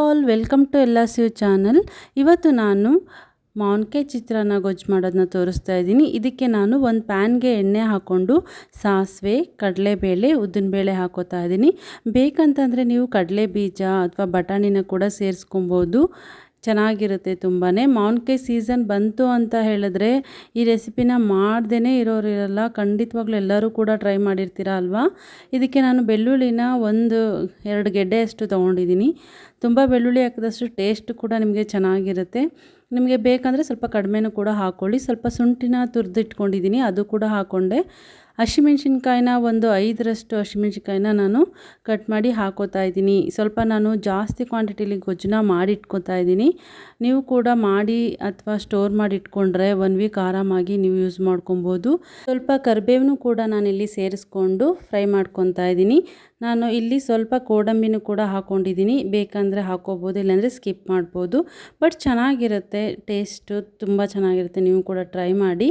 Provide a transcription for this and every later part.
All welcome to ಎಲ್ಲ ಯು channel ಇವತ್ತು ನಾನು ಮಾವಿನಕಾಯಿ ಚಿತ್ರಾನ್ನ ಗೊಜ್ಜು ಮಾಡೋದನ್ನ ತೋರಿಸ್ತಾ ಇದ್ದೀನಿ. ಇದಕ್ಕೆ ನಾನು ಒಂದು ಪ್ಯಾನ್ಗೆ ಎಣ್ಣೆ ಹಾಕ್ಕೊಂಡು ಸಾಸಿವೆ, ಕಡಲೆಬೇಳೆ, ಉದ್ದಿನಬೇಳೆ ಹಾಕೋತಾ ಇದ್ದೀನಿ. ಬೇಕಂತಂದರೆ ನೀವು ಕಡಲೆ ಬೀಜ ಅಥವಾ ಬಟಾಣಿನ ಕೂಡ ಸೇರಿಸ್ಕೊಬೋದು. ಚೆನ್ನಾಗಿರುತ್ತೆ ತುಂಬಾ ಮಾವಿನಕಾಯಿ ಸೀಸನ್ ಬಂತು ಅಂತ ಹೇಳಿದ್ರೆ ಈ ರೆಸಿಪಿನ ಮಾಡ್ದೇ ಇರೋರು ಇರಲ್ಲ. ಖಂಡಿತವಾಗ್ಲೂ ಎಲ್ಲರೂ ಕೂಡ ಟ್ರೈ ಮಾಡಿರ್ತೀರ ಅಲ್ವಾ? ಇದಕ್ಕೆ ನಾನು ಬೆಳ್ಳುಳ್ಳಿನ ಒಂದು ಎರಡು ಗೆಡ್ಡೆಯಷ್ಟು ತೊಗೊಂಡಿದ್ದೀನಿ. ತುಂಬ ಬೆಳ್ಳುಳ್ಳಿ ಹಾಕಿದಷ್ಟು ಟೇಸ್ಟ್ ಕೂಡ ನಿಮಗೆ ಚೆನ್ನಾಗಿರುತ್ತೆ. ನಿಮಗೆ ಬೇಕಂದರೆ ಸ್ವಲ್ಪ ಕಡಿಮೆನೂ ಕೂಡ ಹಾಕ್ಕೊಳ್ಳಿ ಸ್ವಲ್ಪ ಶುಂಠಿನ ತುರಿದಿಟ್ಕೊಂಡಿದ್ದೀನಿ, ಅದು ಕೂಡ ಹಾಕ್ಕೊಂಡೆ ಹಸಿಮೆಣ್ಸಿನ್ಕಾಯಿನ ಒಂದು ಐದರಷ್ಟು ಹಸಿಮೆಣ್ಸಿನ್ಕಾಯಿನ ನಾನು ಕಟ್ ಮಾಡಿ ಹಾಕೋತಾ ಇದ್ದೀನಿ. ಸ್ವಲ್ಪ ನಾನು ಜಾಸ್ತಿ ಕ್ವಾಂಟಿಟಿಲಿ ಗೊಜ್ಜನ್ನ ಮಾಡಿ ಇಟ್ಕೊತಾ ಇದ್ದೀನಿ. ನೀವು ಕೂಡ ಮಾಡಿ ಅಥವಾ ಸ್ಟೋರ್ ಮಾಡಿ ಇಟ್ಕೊಂಡ್ರೆ ಒನ್ ವೀಕ್ ಆರಾಮಾಗಿ ನೀವು ಯೂಸ್ ಮಾಡ್ಕೊಬೋದು. ಸ್ವಲ್ಪ ಕರಿಬೇವನು ಕೂಡ ನಾನಿಲ್ಲಿ ಸೇರಿಸ್ಕೊಂಡು ಫ್ರೈ ಮಾಡ್ಕೊತಾ ಇದ್ದೀನಿ. ನಾನು ಇಲ್ಲಿ ಸ್ವಲ್ಪ ಗೋಡಂಬಿನೂ ಕೂಡ ಹಾಕ್ಕೊಂಡಿದ್ದೀನಿ ಬೇಕಂದರೆ ಹಾಕ್ಕೋಬೋದು ಇಲ್ಲಾಂದರೆ ಸ್ಕಿಪ್ ಮಾಡ್ಬೋದು. ಬಟ್ ಚೆನ್ನಾಗಿರುತ್ತೆ, ಟೇಸ್ಟು ತುಂಬ ಚೆನ್ನಾಗಿರುತ್ತೆ. ನೀವು ಕೂಡ ಟ್ರೈ ಮಾಡಿ.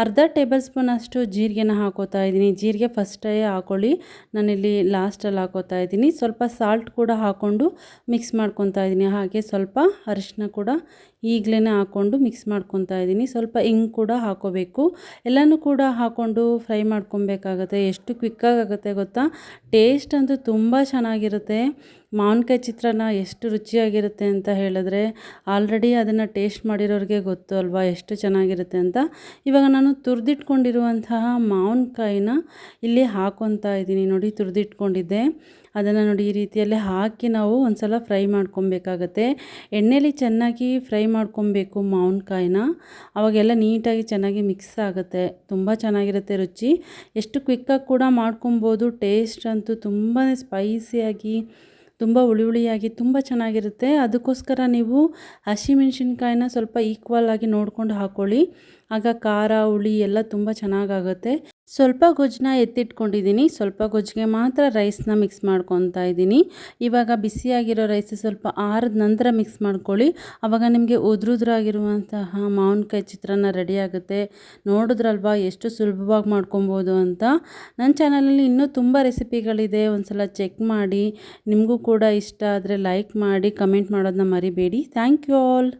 ಅರ್ಧ ಟೇಬಲ್ ಸ್ಪೂನ್ ಅಷ್ಟು ಜೀರಿಗೆನ ಹಾಕೋತಾ ಇದ್ದೀನಿ. ಜೀರಿಗೆ ಫಸ್ಟೇ ಹಾಕೊಳ್ಳಿ. ನಾನಿಲ್ಲಿ ಲಾಸ್ಟಲ್ಲಿ ಹಾಕೋತಾ ಇದ್ದೀನಿ. ಸ್ವಲ್ಪ ಸಾಲ್ಟ್ ಕೂಡ ಹಾಕ್ಕೊಂಡು ಮಿಕ್ಸ್ ಮಾಡ್ಕೊತಾ ಇದ್ದೀನಿ. ಹಾಗೆ ಸ್ವಲ್ಪ ಅರಿಶಿನ ಕೂಡ ಈಗಲೇ ಹಾಕ್ಕೊಂಡು ಮಿಕ್ಸ್ ಮಾಡ್ಕೊತಾ ಇದ್ದೀನಿ. ಸ್ವಲ್ಪ ಹಿಂಗೆ ಕೂಡ ಹಾಕೋಬೇಕು. ಎಲ್ಲನೂ ಕೂಡ ಹಾಕ್ಕೊಂಡು ಫ್ರೈ ಮಾಡ್ಕೊಬೇಕಾಗತ್ತೆ. ಎಷ್ಟು ಕ್ವಿಕ್ಕಾಗಿ ಆಗುತ್ತೆ ಗೊತ್ತಾ? ಟೇಸ್ಟ್ ಅಂತೂ ತುಂಬ ಚೆನ್ನಾಗಿರುತ್ತೆ. ಮಾವಿನಕಾಯಿ ಚಿತ್ರಾನ್ನ ಎಷ್ಟು ರುಚಿಯಾಗಿರುತ್ತೆ ಅಂತ ಹೇಳಿದ್ರೆ ಆಲ್ರೆಡಿ ಅದನ್ನು ಟೇಸ್ಟ್ ಮಾಡಿರೋರಿಗೆ ಗೊತ್ತು ಅಲ್ವಾ ಎಷ್ಟು ಚೆನ್ನಾಗಿರುತ್ತೆ ಅಂತ. ಇವಾಗ ನಾನು ತುರಿದಿಟ್ಕೊಂಡಿರುವಂತಹ ಮಾವಿನಕಾಯಿನ ಇಲ್ಲಿ ಹಾಕೊತಾ ಇದ್ದೀನಿ. ನೋಡಿ, ತುರಿದಿಟ್ಕೊಂಡಿದ್ದೆ. ಅದನ್ನು ನೋಡಿ ಈ ರೀತಿಯಲ್ಲಿ ಹಾಕಿ ನಾವು ಒಂದು ಸಲ ಫ್ರೈ ಮಾಡ್ಕೊಬೇಕಾಗತ್ತೆ. ಎಣ್ಣೆಲಿ ಚೆನ್ನಾಗಿ ಫ್ರೈ ಮಾಡ್ಕೊಬೇಕು ಮಾವಿನಕಾಯಿನ ಅವಾಗೆಲ್ಲ ನೀಟಾಗಿ ಚೆನ್ನಾಗಿ ಮಿಕ್ಸ್ ಆಗುತ್ತೆ. ತುಂಬ ಚೆನ್ನಾಗಿರುತ್ತೆ ರುಚಿ. ಎಷ್ಟು ಕ್ವಿಕ್ಕಾಗಿ ಕೂಡ ಮಾಡ್ಕೊಬೋದು. ಟೇಸ್ಟ್ ಅಂತೂ ತುಂಬಾ ಸ್ಪೈಸಿಯಾಗಿ ತುಂಬ ಹುಳಿ ಹುಳಿಯಾಗಿ ತುಂಬ ಚೆನ್ನಾಗಿರುತ್ತೆ. ಅದಕ್ಕೋಸ್ಕರ ನೀವು ಹಸಿಮೆಣ್ಸಿನ್ಕಾಯಿನ ಸ್ವಲ್ಪ ಈಕ್ವಲ್ ಆಗಿ ನೋಡ್ಕೊಂಡು ಹಾಕ್ಕೊಳ್ಳಿ ಆಗ ಖಾರ, ಹುಳಿ ಎಲ್ಲ ತುಂಬ ಚೆನ್ನಾಗಾಗುತ್ತೆ. ಸ್ವಲ್ಪ ಗೊಜ್ಜನ್ನ ಎತ್ತಿಟ್ಕೊಂಡಿದ್ದೀನಿ. ಸ್ವಲ್ಪ ಗೊಜ್ಜಿಗೆ ಮಾತ್ರ ರೈಸ್ನ ಮಿಕ್ಸ್ ಮಾಡ್ಕೊತಾ ಇದ್ದೀನಿ. ಇವಾಗ ಬಿಸಿಯಾಗಿರೋ ರೈಸ್ ಸ್ವಲ್ಪ ಆರದ ನಂತರ ಮಿಕ್ಸ್ ಮಾಡ್ಕೊಳ್ಳಿ. ಆವಾಗ ನಿಮಗೆ ಉದ್ರುದ್ರಾಗಿರುವಂತಹ ಮಾವಿನಕಾಯಿ ಚಿತ್ರಾನ್ನ ರೆಡಿ ಆಗುತ್ತೆ. ನೋಡಿದ್ರಲ್ವಾ ಎಷ್ಟು ಸುಲಭವಾಗಿ ಮಾಡ್ಕೊಬೋದು ಅಂತ. ನನ್ನ ಚಾನಲಲ್ಲಿ ಇನ್ನೂ ತುಂಬ ರೆಸಿಪಿಗಳಿದೆ ಒಂದ್ಸಲ ಚೆಕ್ ಮಾಡಿ. ನಿಮಗೂ ಕೂಡ ಇಷ್ಟ ಆದರೆ ಲೈಕ್ ಮಾಡಿ ಕಮೆಂಟ್ ಮಾಡೋದನ್ನ ಮರಿಬೇಡಿ. Thank you all